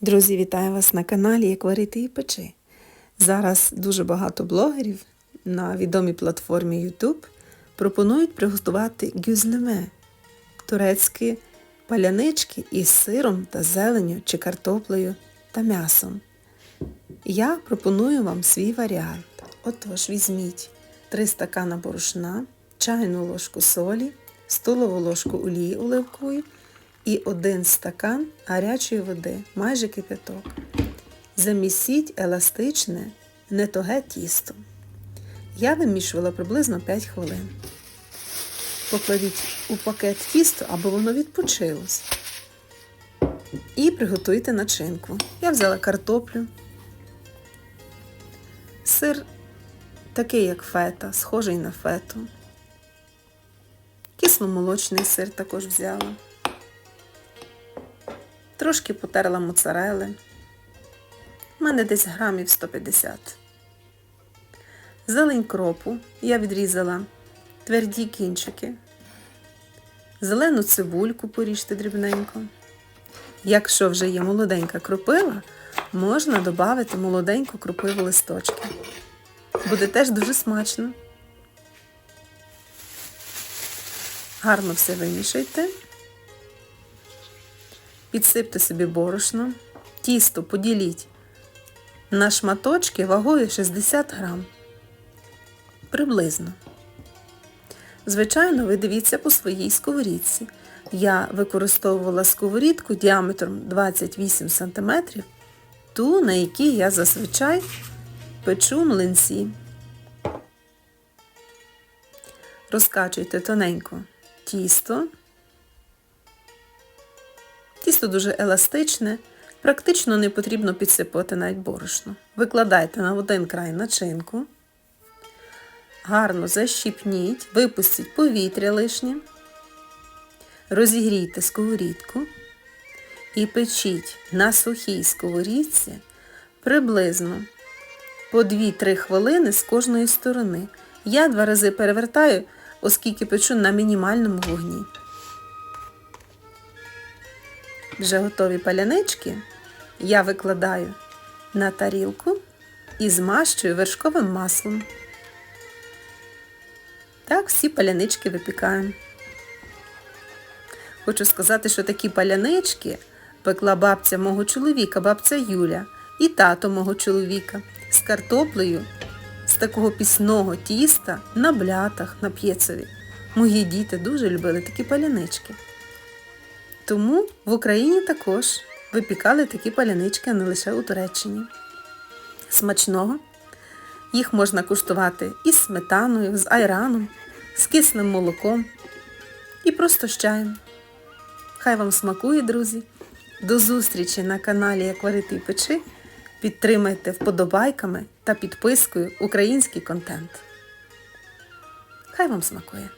Друзі, вітаю вас на каналі Як варити і печи. Зараз дуже багато блогерів на відомій платформі YouTube пропонують приготувати гюзлеме – турецькі палянички із сиром та зеленю чи картоплею та м'ясом. Я пропоную вам свій варіант. Отож, візьміть 3 стакана борошна, чайну ложку солі, столову ложку олії оливкової і 1 стакан гарячої води, майже кипяток. Замісіть еластичне, не тоге тісто. Я вимішувала приблизно 5 хвилин. Покладіть у пакет тісто, аби воно відпочилось. І приготуйте начинку. Я взяла картоплю, сир такий, як фета, схожий на фету. Кисломолочний сир також взяла. Трошки потерла моцарели. У мене десь грамів 150. Зелень кропу я відрізала тверді кінчики. Зелену цибульку поріжте дрібненько. Якщо вже є молоденька кропива, можна додати молоденьку кропиву листочки. Буде теж дуже смачно. Гарно все вимішайте. Підсипте собі борошно. Тісто поділіть на шматочки вагою 60 грам. Приблизно. Звичайно, ви дивіться по своїй сковорідці. Я використовувала сковорідку діаметром 28 см, ту, на якій я зазвичай печу млинці. Розкачуйте тоненько тісто. Тісто дуже еластичне, практично не потрібно підсипати навіть борошно. Викладайте на один край начинку, гарно защіпніть, випустіть повітря лишнє, розігрійте сковорідку і печіть на сухій сковорідці приблизно по 2-3 хвилини з кожної сторони. Я два рази перевертаю, оскільки печу на мінімальному вогні. Вже готові палянички я викладаю на тарілку і змащую вершковим маслом. Так, всі палянички випікаємо. Хочу сказати, що такі палянички пекла бабця мого чоловіка, бабця Юля, і тато мого чоловіка з картоплею з такого пісного тіста на блятах, на п'єцові. Мої діти дуже любили такі палянички. Тому в Україні також випікали такі палянички, не лише у Туреччині. Смачного. Їх можна куштувати із сметаною, з айраном, з кисним молоком і просто з чаєм. Хай вам смакує, друзі! До зустрічі на каналі Як варити і печи. Підтримайте вподобайками та підпискою український контент. Хай вам смакує!